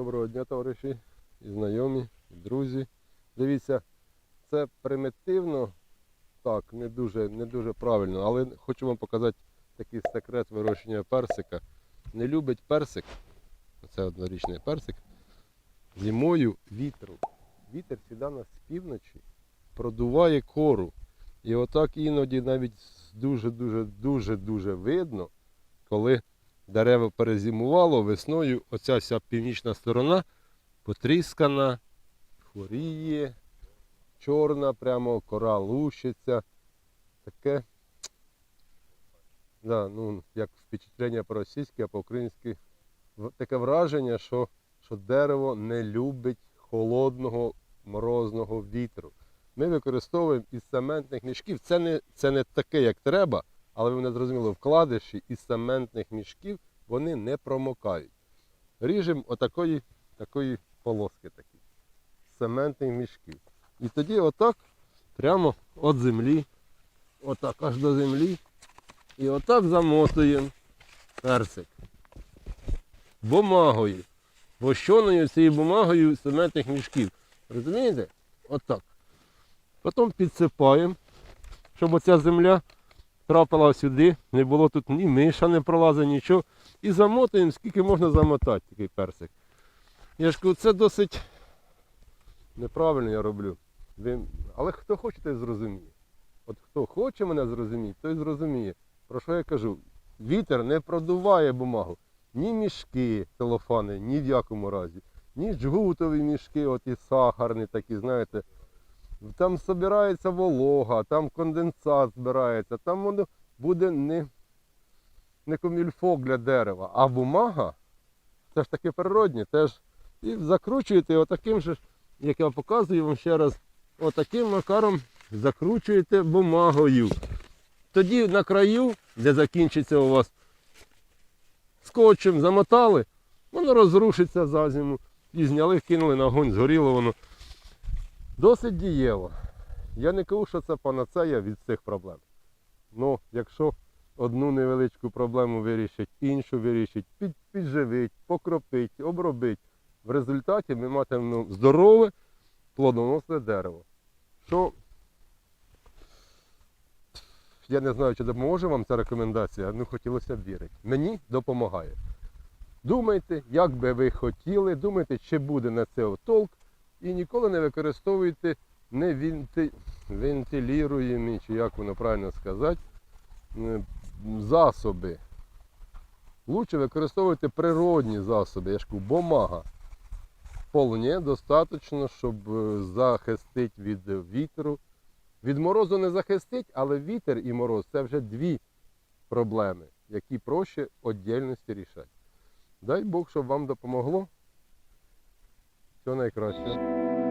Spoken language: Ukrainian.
Доброго дня, товариші і знайомі, і друзі. Дивіться, це примітивно, так, не дуже, не дуже правильно, але хочу вам показати такий секрет вирощення персика. Не любить персик, це однорічний персик, зимою вітру. Вітер сюди нас з півночі продуває кору. І отак іноді навіть дуже-дуже дуже дуже видно, коли дерево перезимувало весною, оця вся північна сторона потріскана, хворіє, чорна, прямо кора лущиться. Таке, да, ну, як впечатлення по-російськи, а по-українськи таке враження, що, що дерево не любить холодного морозного вітру. Ми використовуємо із цементних мішків. Це не, це не таке, як треба, але ви мене зрозуміли, вкладиші із цементних мішків вони не промокають. Ріжемо отакої такої полоски такі. з Цементних мішків. І тоді отак, прямо від землі, отак аж до землі. І отак замотуємо персик. Бумагою. Вощоною цією бумагою з цементних мішків. Розумієте? Отак. Потім підсипаємо, щоб оця земля трапила сюди, не було тут ні миша не пролазить, нічого. І замотуємо, скільки можна замотати такий персик. Я ж кажу, це досить неправильно я роблю. Ви... Але хто хоче, той зрозуміє. От хто хоче мене зрозуміти, той зрозуміє. Про що я кажу? Вітер не продуває бумагу. Ні мішки целофани, ні в якому разі, ні джгутові мішки, оті сахарні такі, знаєте. Там збирається волога, там конденсат збирається, там воно буде не, не комільфок для дерева, а бумага це ж таке природнє, теж і закручуєте отаким же, як я показую вам ще раз, отаким макаром закручуєте бумагою. Тоді на краю, де закінчиться у вас скотчем замотали, воно розрушиться за зиму. І зняли, кинули на огонь, згоріло воно. Досить дієво. Я не кажу, що це панацея від цих проблем. Ну, якщо одну невеличку проблему вирішить, іншу вирішить, під, підживить, покропить, обробить, в результаті ми матимемо здорове, плодоносне дерево. Що я не знаю, чи допоможе вам ця рекомендація, ну хотілося б вірити. Мені допомагає. Думайте, як би ви хотіли, думайте, чи буде на це толк, і ніколи не використовуйте не вінти... чи як воно правильно сказати, е, засоби. Лучше використовуйте природні засоби, я ж кажу, бумага. Вполне достатньо, щоб е, захистити від вітру. Від морозу не захистить, але вітер і мороз це вже дві проблеми, які проще віддільності рішати. Дай Бог, щоб вам допомогло. Всього найкращого.